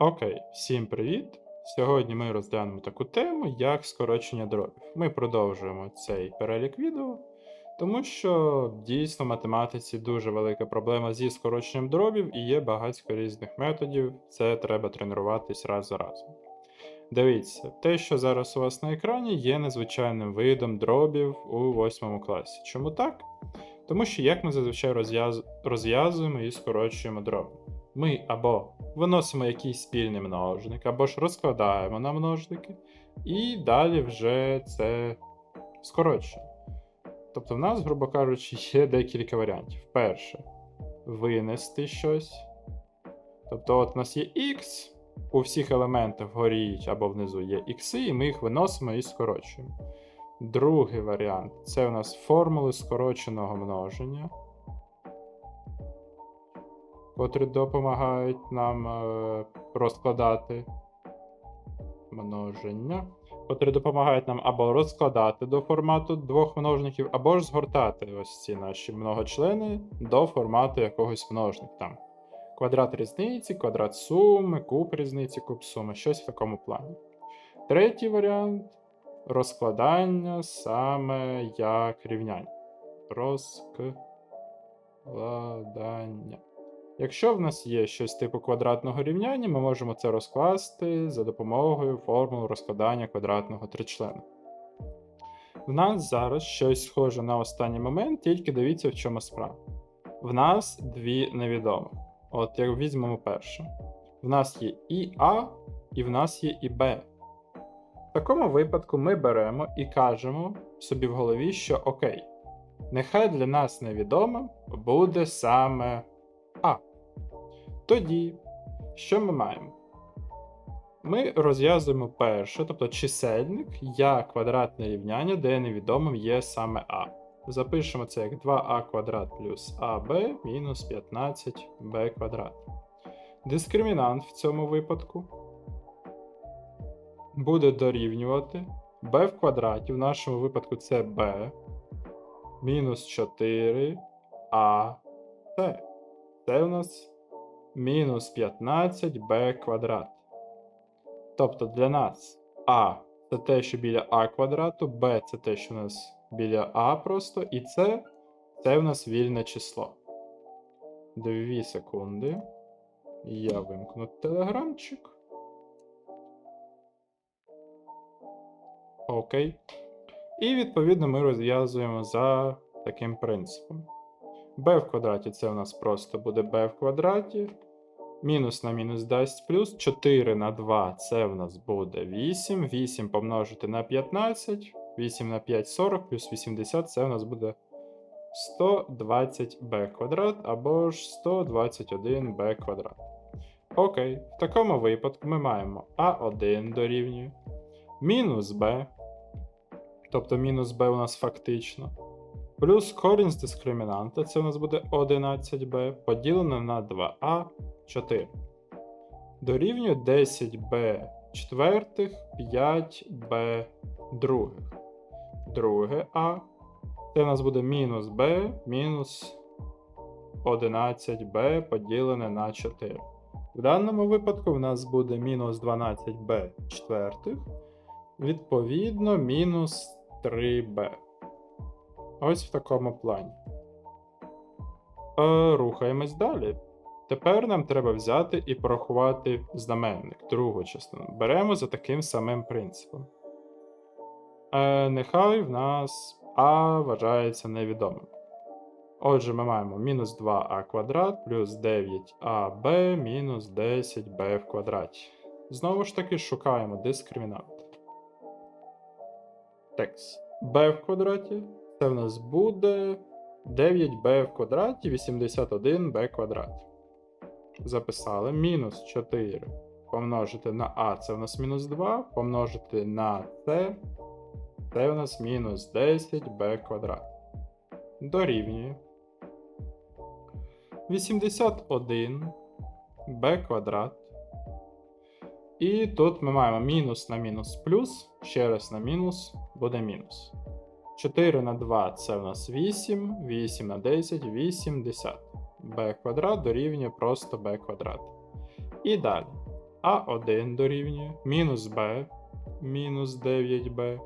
Окей, всім привіт! Сьогодні ми розглянемо таку тему, як скорочення дробів. Ми продовжуємо цей перелік відео, тому що дійсно в математиці дуже велика проблема зі скороченням дробів і є багатько різних методів. Це треба тренуватись раз за разом. Дивіться, те, що зараз у вас на екрані, є незвичайним видом дробів у 8 класі. Чому так? Тому що як ми зазвичай розв'яз... розв'язуємо і скорочуємо дроби. Ми або виносимо якийсь спільний множник, або ж розкладаємо на множники, і далі вже це скорочуємо. Тобто, в нас, грубо кажучи, є декілька варіантів. Перше, винести щось. Тобто, от у нас є x, у всіх елементах вгорі або внизу є x, і ми їх виносимо і скорочуємо. Другий варіант це у нас формули скороченого множення, котрі допомагають нам е, розкладати множення, котрі допомагають нам або розкладати до формату двох множників, або ж згортати ось ці наші многочлени до формату якогось множника. Там квадрат різниці, квадрат суми, куб різниці, куб суми, щось в такому плані. Третій варіант розкладання саме як рівняння. Розкладання. Якщо в нас є щось типу квадратного рівняння, ми можемо це розкласти за допомогою формул розкладання квадратного тричлена. В нас зараз щось схоже на останній момент, тільки дивіться, в чому справа. В нас дві невідомі. От як візьмемо перше. В нас є і А, і в нас є і Б. В такому випадку ми беремо і кажемо собі в голові, що окей, нехай для нас невідомим буде саме. Тоді, що ми маємо? Ми розв'язуємо перше, тобто чисельник як квадратне рівняння, де невідомим є саме А. Запишемо це як 2а квадрат плюс АБ мінус 15b квадрат. Дискримінант в цьому випадку буде дорівнювати b в квадраті, в нашому випадку це b, мінус 4 а Це у нас мінус 15b квадрат. Тобто для нас А це те, що біля А квадрату, Б це те, що у нас біля А просто, і це, це в нас вільне число. Дві секунди. Я вимкну телеграмчик. Окей. І відповідно ми розв'язуємо за таким принципом. b в квадраті це у нас просто буде b в квадраті. Мінус на мінус дасть плюс. 4 на 2 це в нас буде 8. 8 помножити на 15. 8 на 5 40 плюс 80 це у нас буде 120b квадрат або ж 121b квадрат. Окей, в такому випадку ми маємо А1 дорівнює мінус b, тобто мінус b у нас фактично, плюс корінь з дискримінанта, це у нас буде 11b, поділене на 2а 4. Дорівнює 10b четвертих, 5b других. Друге А. Це у нас буде мінус b мінус 11b поділене на 4. В даному випадку в нас буде мінус 12b четвертих, відповідно, мінус 3b. Ось в такому плані. Е, рухаємось далі. Тепер нам треба взяти і порахувати знаменник, другу частину. Беремо за таким самим принципом. Е, нехай в нас А вважається невідомим. Отже, ми маємо мінус 2а квадрат плюс 9аб мінус 10b в квадраті. Знову ж таки, шукаємо дискримінант. Текст. b в квадраті. Це в нас буде 9b в квадраті 81b квадрат. Записали мінус 4 помножити на а, це в нас мінус 2, помножити на c, це у нас мінус 10b квадрат. Дорівнює 81 b квадрат. І тут ми маємо мінус на мінус плюс, ще раз на мінус буде мінус. 4 на 2 це в нас 8, 8 на 10, 80. b квадрат дорівнює просто b квадрат. І далі. А1 дорівнює мінус b мінус 9b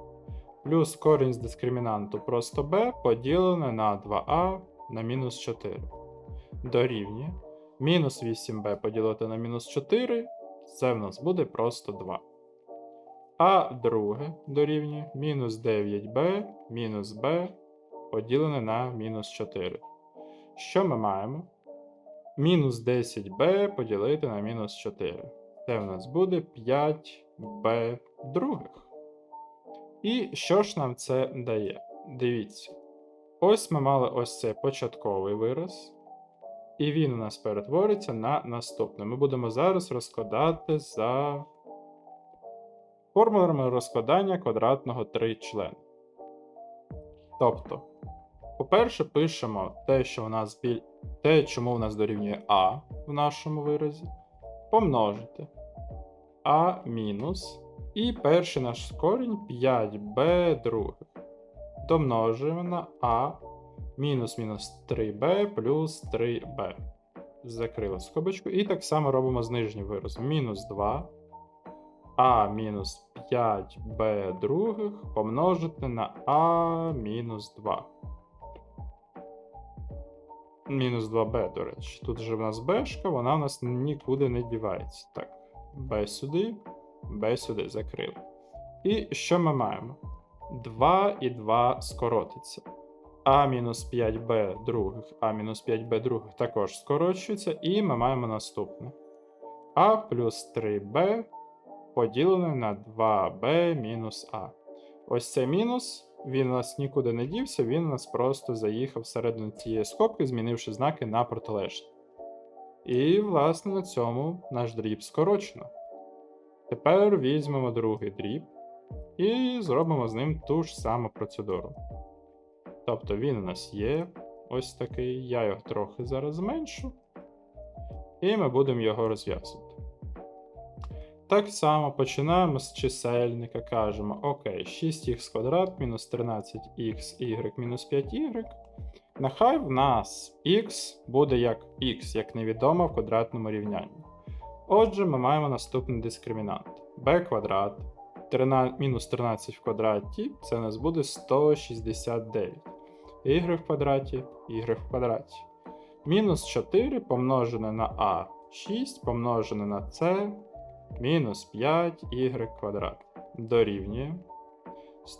плюс корінь з дискримінанту просто b поділене на 2а на мінус 4 дорівнює мінус 8b поділити на мінус 4, це в нас буде просто 2. А друге дорівнює мінус 9b мінус b поділене на мінус 4. Що ми маємо? Мінус 10b поділити на мінус 4. Це в нас буде 5b других. І що ж нам це дає? Дивіться. Ось ми мали ось цей початковий вираз. І він у нас перетвориться на наступне. Ми будемо зараз розкладати за формулами розкладання квадратного тричлена. Тобто, по-перше, пишемо те, що у нас біль... те, чому у нас дорівнює А в нашому виразі, помножити А мінус. І перший наш корінь 5b других. Домножуємо на А мінус мінус 3b плюс 3b. Закрили скобочку. І так само робимо з нижнім виразом. Мінус 2 а мінус 5b других помножити на а мінус 2. Мінус 2b, до речі. Тут же в нас бешка, вона в нас нікуди не дівається. Так, b сюди, b сюди закрили. І що ми маємо? 2 і 2 скоротиться. А мінус 5b других, а мінус 5b других також скорочується, і ми маємо наступне. А плюс 3b поділене на 2b мінус а. Ось цей мінус, він у нас нікуди не дівся, він у нас просто заїхав всередину цієї скобки, змінивши знаки на протилежні. І, власне, на цьому наш дріб скорочено. Тепер візьмемо другий дріб і зробимо з ним ту ж саму процедуру. Тобто він у нас є ось такий, я його трохи зараз зменшу, і ми будемо його розв'язувати. Так само починаємо з чисельника, кажемо, окей, 6х квадрат мінус 13х мінус 5y. Нехай в нас х буде як х, як невідомо в квадратному рівнянні. Отже, ми маємо наступний дискримінант b квадрат 13, мінус 13 в квадраті, це у нас буде 169. y в квадраті, y в квадраті. Мінус 4 помножене на а, 6 помножене на c мінус 5y квадрат дорівнює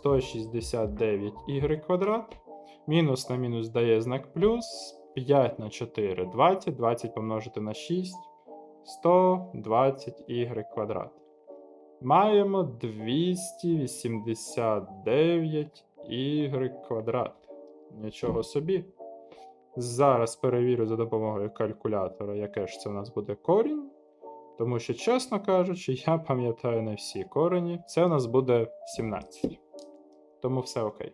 169y квадрат. Мінус на мінус дає знак плюс. 5 на 4 20, 20 помножити на 6, 120y квадрат. Маємо 289y квадрат. Нічого собі. Зараз перевірю за допомогою калькулятора, яке ж це у нас буде корінь. Тому що, чесно кажучи, я пам'ятаю не всі корені. Це у нас буде 17. Тому все окей.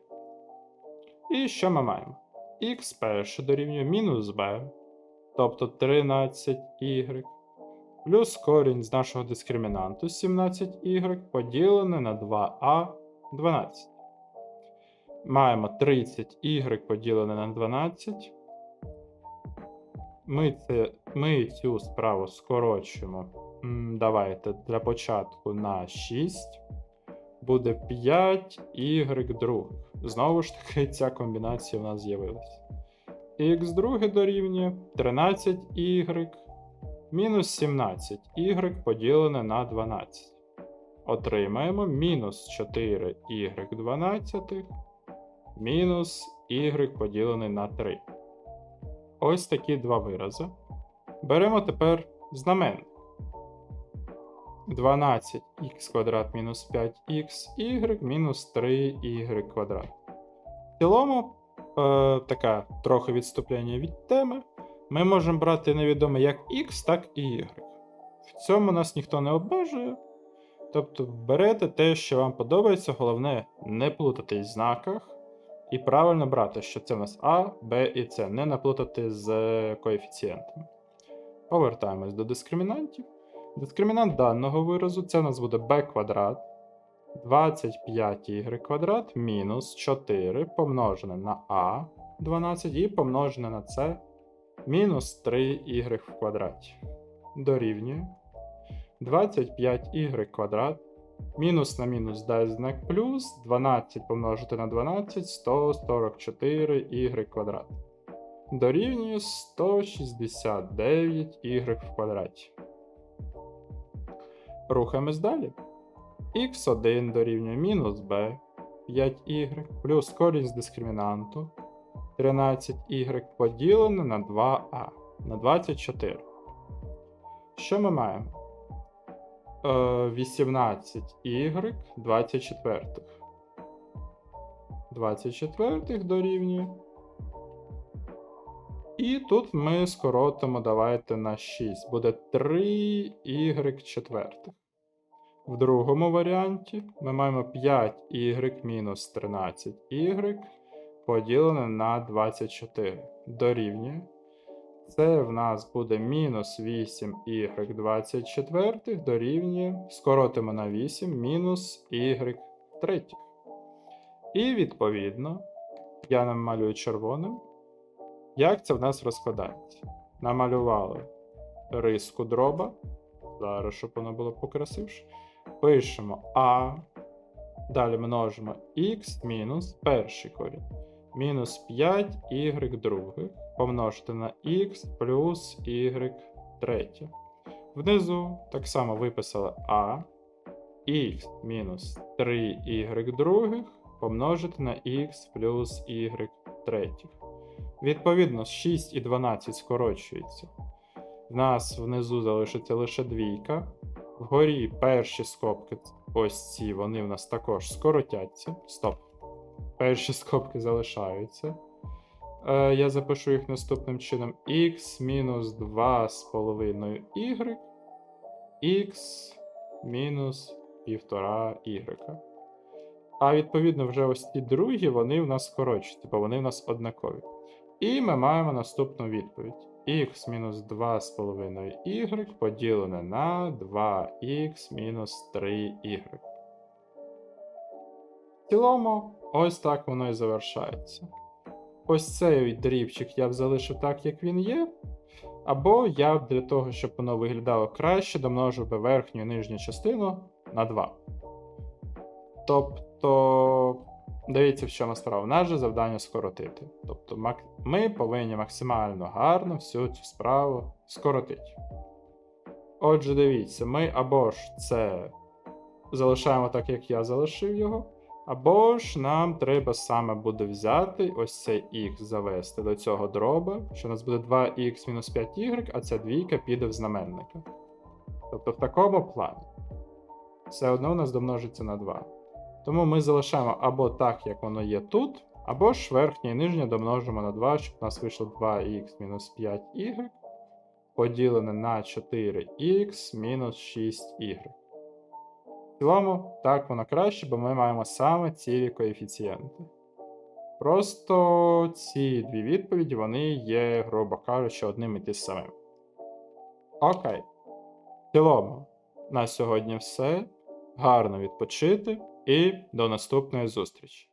І що ми маємо? Х перше дорівнює мінус b, тобто 13y, плюс корінь з нашого дискримінанту 17y поділене на 2а 12. Маємо 30y поділене на 12. Ми це, ми цю справу скорочуємо. Давайте для початку на 6. Буде 5 y других. Знову ж таки, ця комбінація у нас з'явилася. Х друге дорівнює 13y мінус 17y поділене на 12. Отримаємо мінус 4y 12 мінус y поділене на 3. Ось такі два вирази. Беремо тепер знаменник. 12х квадрат мінус 5х мінус 3y квадрат. В цілому, е, така трохи відступлення від теми. Ми можемо брати невідоме як х, так і y. В цьому нас ніхто не обмежує. Тобто берете те, що вам подобається, головне не плутатись в знаках. І правильно брати, що це у нас А, Б і С, не наплутати з коефіцієнтами. Повертаємось до дискримінантів. Дискримінант даного виразу це у нас буде b квадрат 25y квадрат мінус 4 помножене на а 12 і помножене на c мінус 3y в квадраті. Дорівнює. 25y квадрат. Мінус на мінус дасть знак плюс. 12 помножити на 12 144y квадрат. Дорівнює 169y в квадраті. Рухаємось далі. х1 дорівнює мінус b 5y плюс корінь з дискримінанту 13y поділене на 2а на 24. Що ми маємо? Е, 18y 24. 24 дорівнює. І тут ми скоротимо давайте на 6. Буде 3y четвертих. В другому варіанті ми маємо 5y мінус 13y поділене на 24 дорівнює. Це в нас буде мінус 8y 24 дорівнює. Скоротимо на 8 мінус y третіх. І відповідно, я намалюю червоним. Як це в нас розкладається? Намалювали риску дроба. Зараз, щоб воно було покрасивше. Пишемо А. Далі множимо х мінус перший корінь. Мінус 5y других помножити на х плюс y третє. Внизу так само виписали А. х мінус 3y других помножити на х плюс y третіх. Відповідно, 6 і 12 скорочується. В нас внизу залишиться лише двійка. Вгорі перші скобки, ось ці, вони в нас також скоротяться. Стоп. Перші скобки залишаються. Е, я запишу їх наступним чином: x мінус 2,5y, x мінус 1,5y. А відповідно, вже ось ці другі, вони в нас скорочуються, бо вони в нас однакові. І ми маємо наступну відповідь: x мінус 2,5y поділене на 2x мінус 3y. В цілому, ось так воно і завершається. Ось цей дрібчик я б залишив так, як він є. Або я б для того, щоб воно виглядало краще, домножив би верхню і нижню частину на 2. Тобто, дивіться, в чому справа. Наше завдання скоротити. Тобто, ми повинні максимально гарно всю цю справу скоротити. Отже, дивіться, ми або ж це залишаємо так, як я залишив його. Або ж нам треба саме буде взяти ось цей х завести до цього дроба, що у нас буде 2х-5y, а ця двійка піде в знаменника. Тобто в такому плані. Все одно у нас домножиться на 2. Тому ми залишаємо або так, як воно є тут, або ж верхнє і нижнє домножимо на 2, щоб у нас вийшло 2х-5y поділене на 4х мінус 6y. В цілому, так воно краще, бо ми маємо саме цілі коефіцієнти. Просто ці дві відповіді вони є, грубо кажучи, одним і тим самим. Окей. В цілому, на сьогодні все. Гарно відпочити і до наступної зустрічі.